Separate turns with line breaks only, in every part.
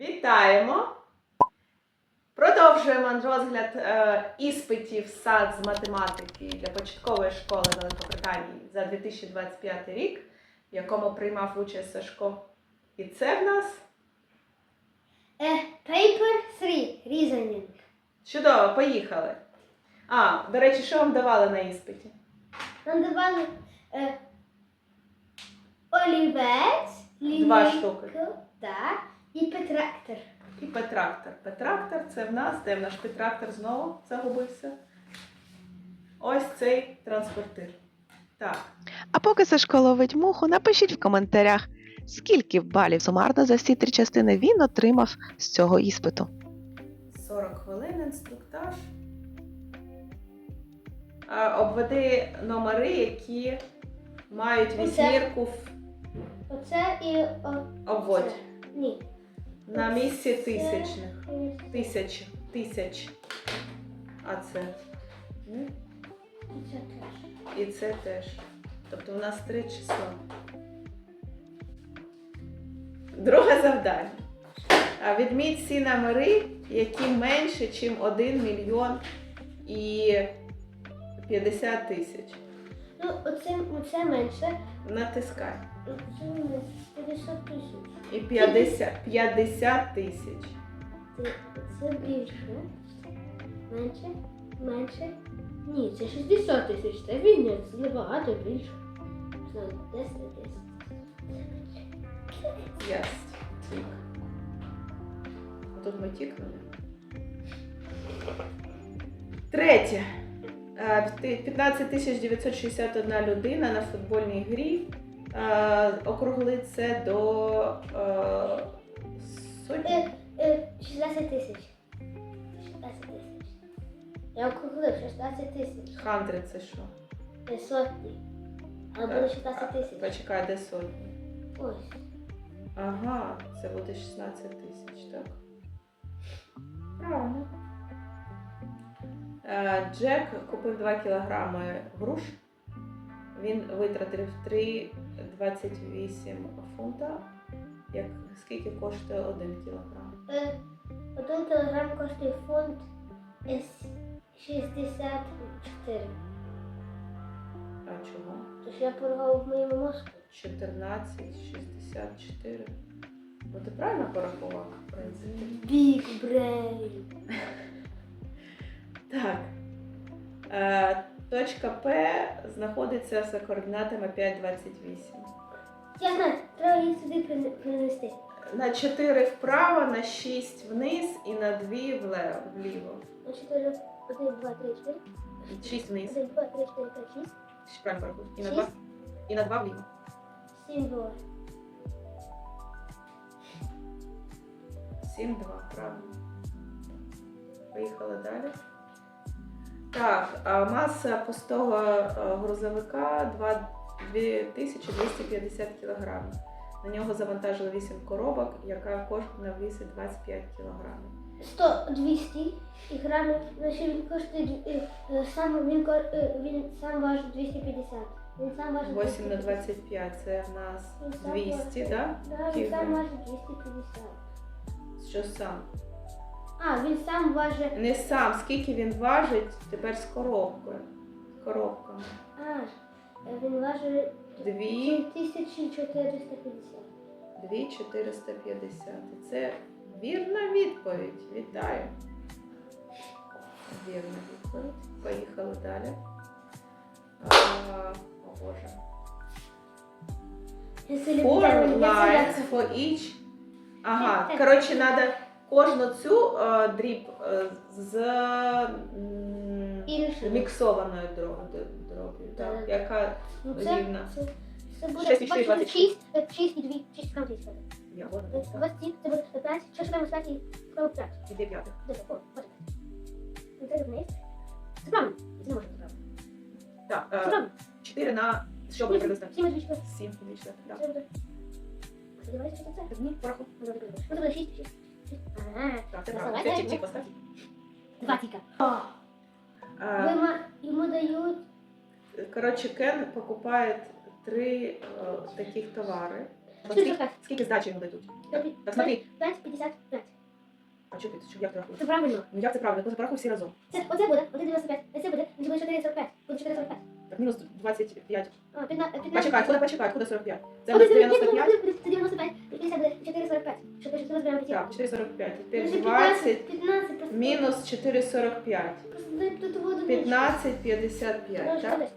Вітаємо! Продовжуємо розгляд е, іспитів САД з математики для початкової школи Великобританії за 2025 рік, в якому приймав участь Сашко. І це в нас
Е, paper 3. Reasoning.
чудово, поїхали. А, до речі, що вам давали на іспиті?
Нам давали е, олівець,
Два
лінійку,
штуки.
Так, і петрактор.
І петрактор. Петрактор це в нас, де в наш петрактор знову загубився. Ось цей транспортир. Так.
А поки Сашко ловить муху, напишіть в коментарях, скільки балів сумарно за всі три частини він отримав з цього іспиту.
40 хвилин інструктаж. Обведи номери, які мають вісьмірку в
Оце і о, це. Ні.
На місці тисячних.
і
Тисяч. Тисяч. А це. М?
Це теж.
І це теж. Тобто у нас три числа. Друге завдання. А, Відміть всі номери, які менше, ніж 1 мільйон і 50 тисяч.
Ну, оце, оце менше.
Натискай.
Оце менше. 50 тисяч.
І 50, 50 тисяч.
Це, це більше. Менше. Менше. Ні, це 60 тисяч. Це вільня, це набагато більше. Знаю, 10 10.
Ясть. Тік. Тут ми тікнули. Третє. Е, п'яти- 15 тисяч 961 людина на футбольній грі. Е, Округли це до е, сотні.
Е, е, 16 тисяч. 16 тисяч. Я округлив 16 тисяч.
Хантри це що?
Е, Сотні. Але буде 16 тисяч.
Почекай, де сотні?
Ось.
Ага, це буде 16 тисяч, так? Джек купив 2 кілограми груш. Він витратив 3,28 фунта. Як, скільки коштує 1 кілограм?
Е, Один кілограм коштує фунт е, 64.
А чого?
Тож я порахував в моєму мозку.
14,64. Ну ти правильно порахував, в принципі.
Big brain.
Так. Е, точка П знаходиться за координатами 5,28.
Я знаю, треба їх сюди прин- принести.
На 4 вправо, на 6 вниз і на 2 вліво.
На 4, 1, 2, 3, 4.
6 вниз.
1, 2, 3, 4, 5, 6.
Ще Правильно порахуй. І на
Шість.
2. І на 2 вліво.
7, 2.
7, 2, правильно. Поїхали далі. Так, маса пустого е, грузовика 2250 кг. На нього завантажили 8 коробок, яка кожна висить 25 кг.
100, 200 і грамів. Значить він коштує, е, е, сам, він, він сам важить 250. Він сам важить
8 на
250.
25 це в нас
Він сам
200,
важить-
да?
Да, він сам важить 250.
Що сам?
А, він сам важить.
Не сам, скільки він важить тепер з коробкою. З коробками.
А, він важить
Дві.
1450.
2450. І Це вірна відповідь. Вітаю. Вірна відповідь. Поїхали далі. А, о Боже. Four lines for each. Ага, коротше, треба кожну цю е, дріб е, з м,
Іншою.
міксованою дро- дроб'ю, так, яка
Ну, це,
рівна.
це, це буде
Шесть і чотири, двадцять
6, 6 і 2, 6 грам 200.
Я ладно,
27, це буде 5, 6 грам 5 і грам 5.
і дев'ятих.
Добре, о, бачите. Ну, Це вниз. Це правильно. Це не може бути правильно.
Так,
Це
е,
правильно.
4 на що буде приблизно?
7 і 2 4.
7 вічно.
Це буде. Сподіваюся, що це.
Ні, порахуй.
Ну. Ну, це буде 6, 6. Ага.
Так, це
Це
правильно.
давай,
Це тік-тік
давай.
постав.
Два тіка.
Е,
Ви Йому дають
коротше, Кен покупає три е, таких товари.
Скільки
Скільки, здачі йому дадуть? Так, так смотри,
5,55.
а що ти, що, як ти рахуєш?
Це правильно.
Ну як це правильно? Я порахуй всі разом.
Це, оце буде 1,95. А це буде, це буде 4,45. Буде 4,45.
Так, мінус 25.
А, 15.
Почекай, откуда почекай, откуда 45? Це
Буде
буде 95?
95. Це 95. 50 буде 4,45.
Так, 4,45. Тепер
Це
20
15. просто-
мінус 4,45.
Просто дай тут
15,55,
Ну,
так?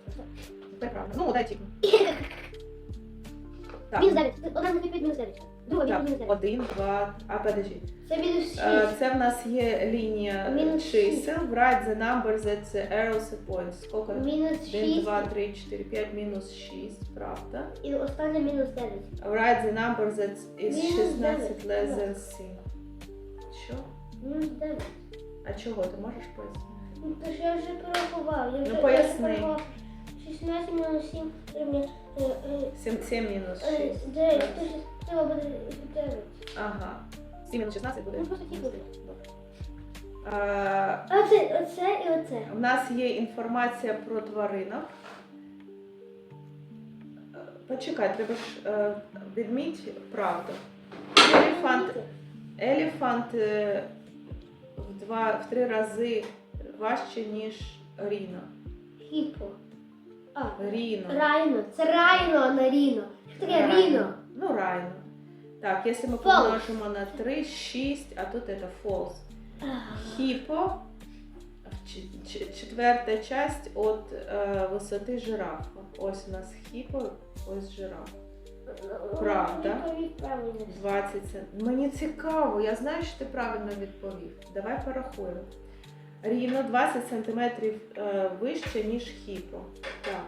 Це правильно. Ну, дай тільки. Так,
Мінус 9. Одна на 5 мінус 9.
Ну,
ну, так,
один, два, а подожди.
Це мінус
е, 6. Це в нас є лінія
мінус
чисел. Write the number that the arrows points. Сколько?
Мінус 6.
1, 2, 3, 4, 5, мінус 6, правда?
І останнє мінус 9.
Write the number that is
мінус
16
9.
less than 7. Що?
Мінус 9.
А чого? Ти можеш пояснити?
Ну, то що я вже порахував. Я ну, вже,
ну, поясни.
16 мінус 7 рівня...
7, 7 мінус 6.
9, 9 хотіла буде і.
Ага. 7 мінус 16 буде?
Ну, просто ті буде.
А,
Оце, оце і оце.
У нас є інформація про тваринок. Почекай, треба ж е, відміть правду. Еліфант елефант е, в, два, в три рази важче, ніж ріно.
Хіпо. А,
Ріно.
райно. Це райно, а не ріно. Що таке Райно. ріно?
Ну. Так, ми
False.
помножимо на 3, 6, а тут це false. Хіпо ч- ч- часть від е, висоти жирафа. Ось у нас хіпо, ось жираф. Правда. 20 см. Мені цікаво, я знаю, що ти правильно відповів. Давай порахуємо. Рівно 20 см е, вище, ніж хіпо. Так.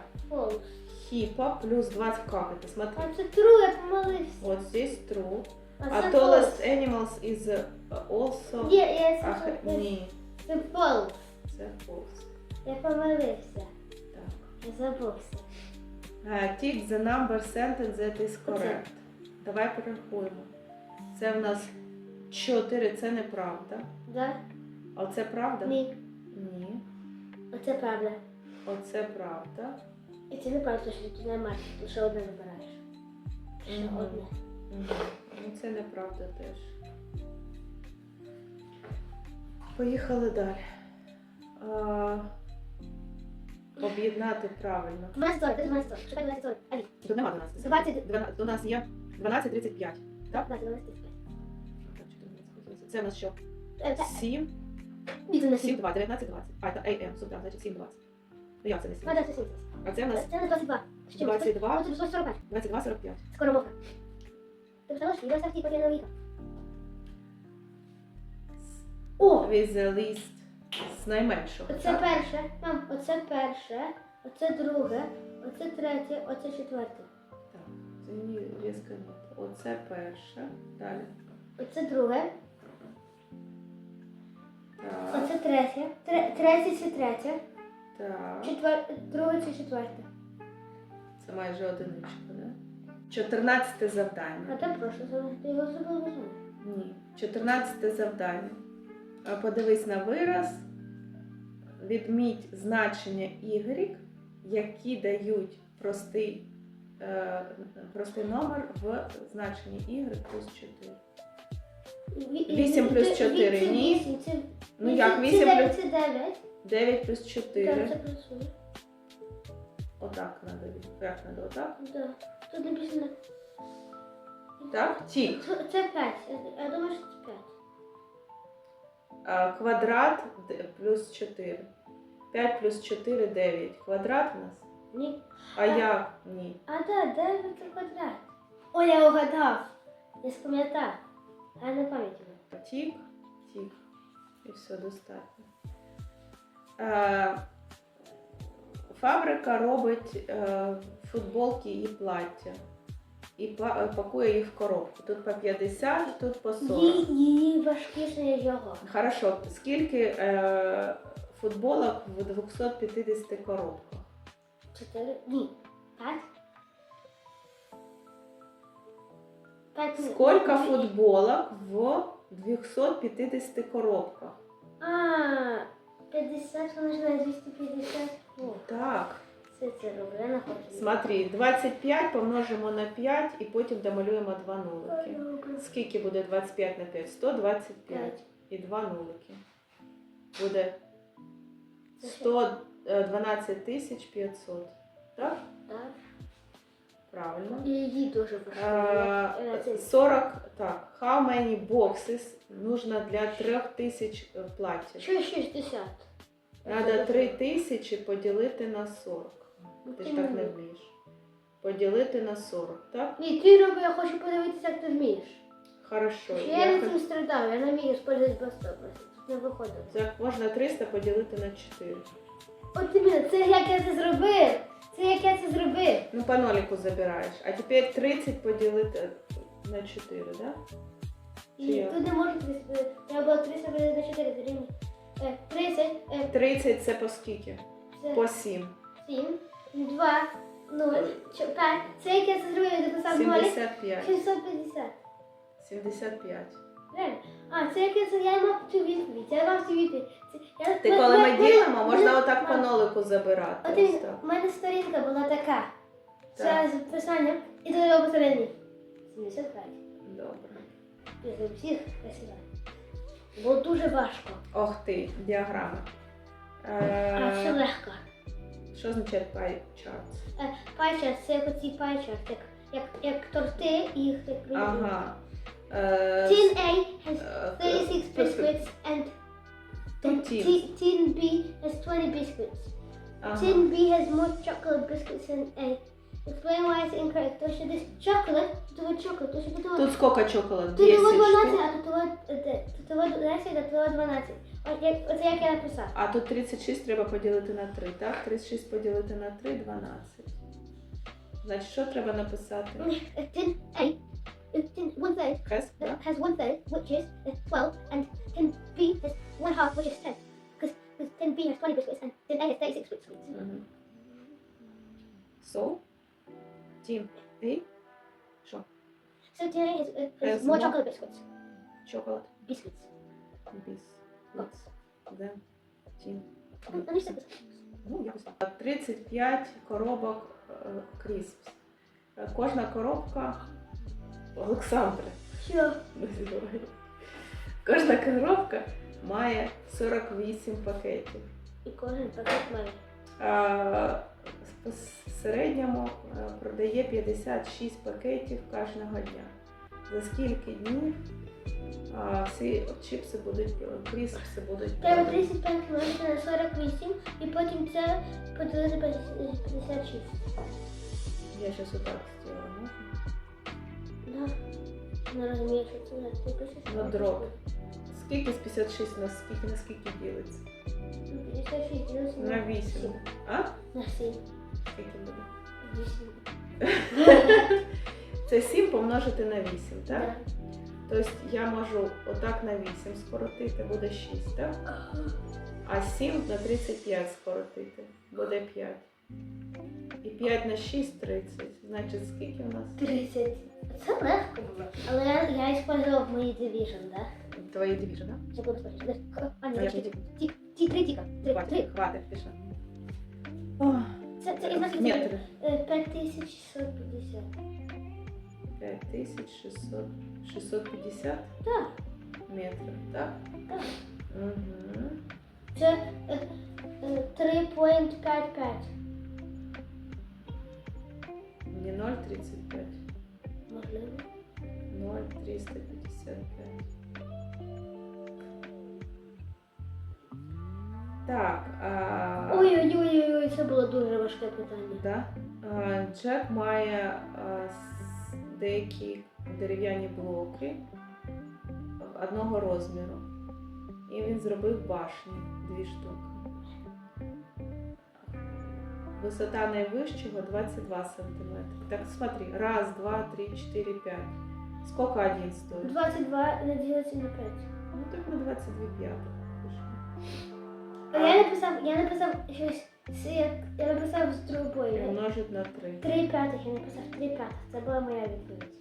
Хіпо плюс 20 как это? Смотри.
А це тру, я помилився.
Вот здесь true.
А це
tallest
false.
animals is also...
Ні, я
Ах,
це,
ні,
це фолс.
це false.
Я помилився.
Так.
Я забувся.
Uh, tick the number sentence that is correct. Давай порахуємо. Це в нас 4, це неправда.
Да?
А оце правда?
Ні.
Ні.
Оце правда.
Оце правда.
І це неправда, що ти не маєш, лише одне вибираєш. Ще
Мгм.
одне.
Ну, це неправда теж. Поїхали далі. А, об'єднати правильно.
12 40, це 12 40. Шукай 12 40. Алі.
Тут нема 12.
20.
12 у нас є 12.35. Так?
12, 12, 35.
Так, 14, Це у нас що?
Е, це-
7,
Відео на
7,
7.
2, 19, 20. А, це AM, сюди, значить 7, 20. Ну як це не 7?
20, 70.
А це нас
Це на 22. З чим?
22.
Це 45.
22, 45.
Скоромовка. Ти писала, що відео ставки повільно віка. О!
With the з найменшого.
Оце
так?
перше. Мам, оце перше. Оце друге. Оце третє. Оце четверте.
Так, це мені різко ні. Оце перше. Далі.
Оце друге.
Так,
Оце третє. Тре- Третє це третє.
Так.
Четвер... Друге це четверте.
Це майже одиничка, да? 14
А
завдання.
там прошле завдання. Ти його бажання.
Ні. 14 завдання. А Подивись на вираз. Відміть значення Y, які дають простий, е, простий номер в значенні Y плюс 4.
Ві-
Вісім плюс
це-
чотири, ні? Ну як,
це
8 плюс
9.
9 плюс
Так,
4.
це працює.
Отак надо. Як надо? Отак.
Да. Тут написано.
Так? Тік.
Це- Це 5. Я думаю, що це 5.
А, Квадрат д- плюс 4. 5 плюс 4 9. Квадрат у нас?
Ні.
А як? Ні.
А да, 9 це квадрат. О, я угадав. Я спам'ятав. А я не пам'ятаю.
Тік, тік. І все достатньо. Е, фабрика робить е, футболки і плаття. І е, пакує їх в коробку. Тут по 50, тут по 40.
Її, її важкіше, його.
Хорошо, скільки е, футболок в 250 коробках?
4. Ні. 5. 5
Сколько футболок в 250 коробках?
А, 50 умножено на 250. О,
Так,
це Це не хочу.
Смотри, 25 помножимо на 5 і потім домалюємо два нулики. Скільки буде 25 на 5? 125.
П'ять.
І два нулики. Буде
Це що?
112 тисяч 500. Так?
Так.
Правильно.
І її дуже
Е,
важливо.
40, так, how many boxes нужно для 3000 е, платтів?
Що 60?
Надо 3000 поділити на 40. Ти ж так не вмієш. Поділити на 40, так?
Ні, ти роби, я хочу подивитися, як ти вмієш.
Хорошо.
Що я не цим страдаю, я не вмію без того. Не виходить.
Як можна 300 поділити на 4.
От іменно, це як я це зробив. Це як я це зробив.
Ну, по нолику забираєш. А тепер 30 поділити на 4, да? Чи
І
як?
тут не можна 30, треба було 300 поділити на 4 дорівнює. Е, 30, е,
30 це по скільки?
це
По 7.
7, 2, 0, 5. Це як я це зробив, я написав 0,
75.
750.
75.
Реально. А, це як я це, я мав цю відповідь, я мав цю відповідь. Це, я,
Ти коли ми ділимо,
ми-
можна
ми-
отак по нолику забирати.
От
Ось так.
у мене сторінка була така. Це
Так.
з писанням і тут його посередині. 75.
Добре.
Я за всіх присідаю. Було дуже важко.
Ох ти, діаграми.
А все
Е,
легко.
що означає pie chart?
Е, Пайчар, це як оці пайчар, як, як, як торти і їх як
Ага. Е,
Tin A has
е,
36
е,
biscuits and
Two
T-
tins.
Tin B has 20 biscuits.
Ага.
Tin B has more chocolate biscuits than A. Explain why it's incorrect. То що десь chocolate, то chocolate, то що тут
Тут скільки чоколад?
Тут
10
його 12, а тут його е, тут його 10, а тут його 12. Оце як я написав.
А тут 36 треба поділити на 3, так? 36 поділити на 3 12. Значить, що треба написати?
Uh, tin A, uh, tin one third
Хес,
uh,
так?
has one third, which is uh, 12, and tin B has one half, which is 10. Because tin B has 20 biscuits and tin A has 36 biscuits.
Мгм. So, Тім, ти? Що?
So A has, uh, more chocolate biscuits.
Чоколад?
Biscuits. Um, me say this.
Ну, якось так. 35 коробок е, кріспс. Е, Кожна коробка Олександра.
Що?
Кожна коробка має 48 пакетів.
І кожен пакет має.
А, в середньому е, продає 56 пакетів кожного дня. За скільки днів а, всі чіпси будуть, кріспси будуть
Треба
продані?
35 помножити на 48 і потім це поділити на 56.
Я зараз отак зроблю. можна?
Да. Не розумію, що це.
На дроб. Скільки з 56 на скільки на скільки ділиться?
Ну, 56 ділиться
На 8.
сім.
А?
На 7.
Скільки буде?
8.
Це 7 помножити на 8, так? Тобто я можу отак на 8 скоротити, буде 6, так? А 7 на 35 скоротити, буде 5. І 5 на 6 30. Значить, скільки у нас?
30. Це легко було. Але я, я использував мої division, да?
Твої двіжі, так?
Секунду, секунду. А,
А
ні,
я ж
ті,
не
ті, ті, три тіка. Три,
Хватить,
три.
хватить, пішла. Ох,
Це, це із нас
Метри.
5650.
5600, 650
Так,
метрів, так?
так.
Угу.
Це е, е, 3.55.
Не 0,35,
Можливо.
0,355. Так, а,
Ой-ой-ой, це було дуже важке питання.
да? а, Джек має а, с- деякі дерев'яні блоки одного розміру. І він зробив башні дві штуки. Висота найвищого 22 см. Так, смотри, раз, два, три, четыре, пять. Сколько один стоит?
22 не ділиться на 5.
Ну так на 22 п'ятих.
А я написав, я написав щось, я написав з
І
другою.
умножить на 3.
3 п'ятих, я написав 3 п'ятих. Це була моя відповідь.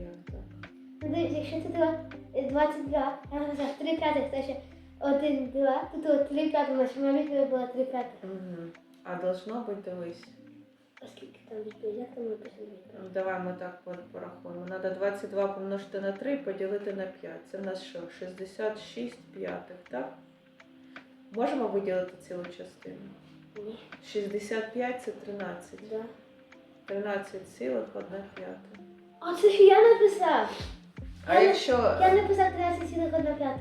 Як так?
Ну, дивись, якщо це було 22, я написав 3 п'ятих, це ще Один, два. Тут от три п'ятих. Наша моя відповідь була три п'ятих.
Угу. А должно бути, дивись.
Там? Як там написано?
Ну, Давай ми так пор- порахуємо. Треба 22 помножити на 3 поділити на 5. Це в нас що? 66 п'ятих, так? Можемо виділити цілу частину?
Ні.
65 це 13.
Да.
13 цілих 1 п'ята.
А це ж я написав.
А
Я
якщо
Я написав 13,1 п'ята.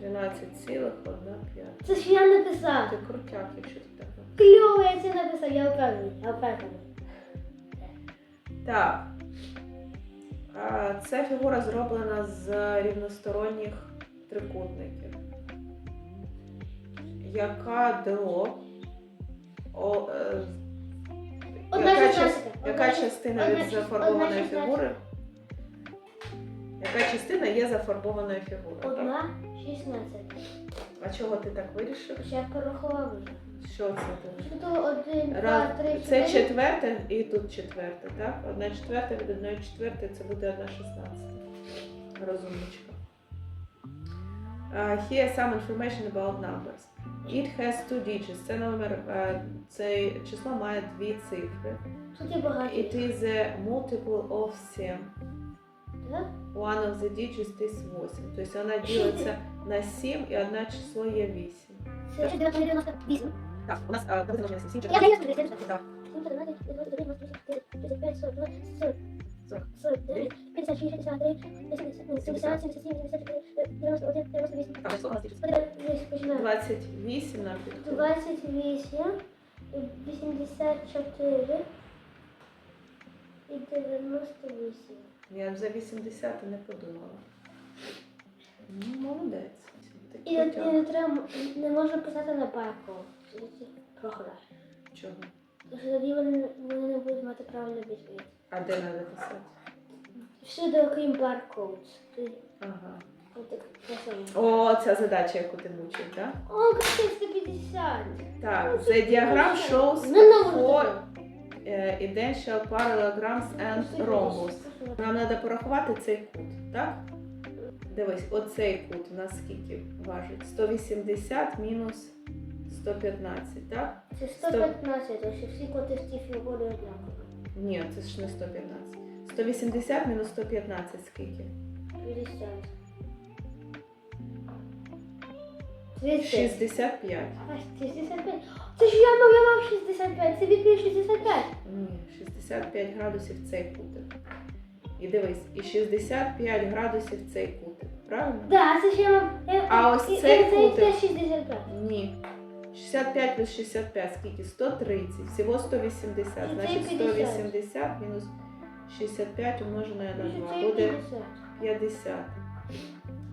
13 цілих 1 п'ята?
Це ж я написав.
Ти крутяк, якщо ти так. робиш.
Кльово, я це написав, я впевнений, я впевнений.
Так. А, Ця фігура зроблена з рівносторонніх трикутників. Яка дроб? О, е,
Одна
яка,
шістнадцята.
час- яка частина
одна
від зафарбованої
одна
фігури? Яка частина є зафарбованою фігурою? так?
Одна 16.
А чого ти так вирішив?
Ще я порахував вже.
Що це ти?
Що то один,
Раз,
два, три,
це
чотири.
четверте і тут четверте, так? Одна четверта від одної четвертої це буде одна шістнадцята. Розумничка. Uh, here some information about numbers. It has two digits. Це номер, е, це число має дві цифри.
Тут є багато.
It is a multiple of 7.
Так?
One of the digits is 8. Тобто вона ділиться на 7 і одне число є 8.
Це 998.
Так, у нас uh, буде 7,
Я даю 4,
Так.
7, 14, 22, 23, 35, 42, 40,
40.
49, 56, 63, 70, 70, 77, 74, 91, 98.
Так, число у нас ділиться.
Дивись, починаємо.
28 на 5.
28, 84 і 98.
Я б за 80 не подумала. Ну, молодець.
І, і не треба, не можна писати на парку. Програш.
Чого?
Тоді вони, вони не будуть мати правильну відповідь.
А де треба писати?
Всюди, окрім баркод.
Ага.
Отак красиво.
О, ця задача, яку ти мучив, так?
О, красиво, 150.
Так, the diagram shows
Ну, ну,
four
ну,
idential parallelograms and rhombus. Нам треба порахувати цей кут, так? Дивись, оцей кут у нас скільки важить? 180 мінус 115, так?
Це 115, тому що всі коти в цій фігурі однакові.
Ні, це ж не 115. 180 мінус 115 скільки?
50. 30.
65.
А, 65. Це ж я мав, мав 65. Це відповідь 65.
Ні, 65 градусів цей кутик. І дивись, і 65 градусів цей кутик. Правильно?
Да, це ж я мав.
А ось цей кутик?
теж 65.
Ні. 65 плюс 65 скільки? 130. Всього 180.
І
Значить
це 50.
180 мінус 65 умножене на
Це
2
це
буде
50.
50.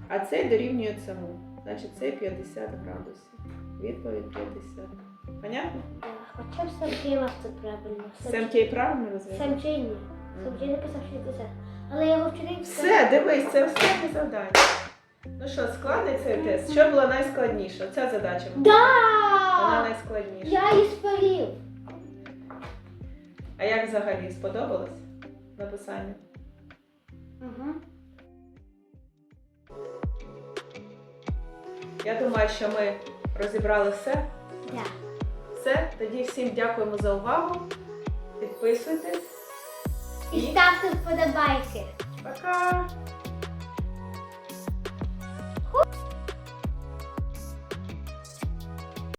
А цей дорівнює цьому. Значить це 50 градусів. Відповідь 50. Понятно?
Да, Хоча б сам Кей мав це правильно.
Сем правильно розв'язав?
Сам Кей ні. Сам написав 60. Але його вчитель
Все, дивись, це все не завдання. Ну що, складний цей тест? Що було найскладніше? Оця задача. Вона
Да!
найскладніша.
Я її спалив.
А як взагалі сподобалось написання?
Угу.
Я думаю, що ми розібрали все.
Да.
Все, тоді всім дякуємо за увагу. Підписуйтесь.
І ставте вподобайки.
Пока!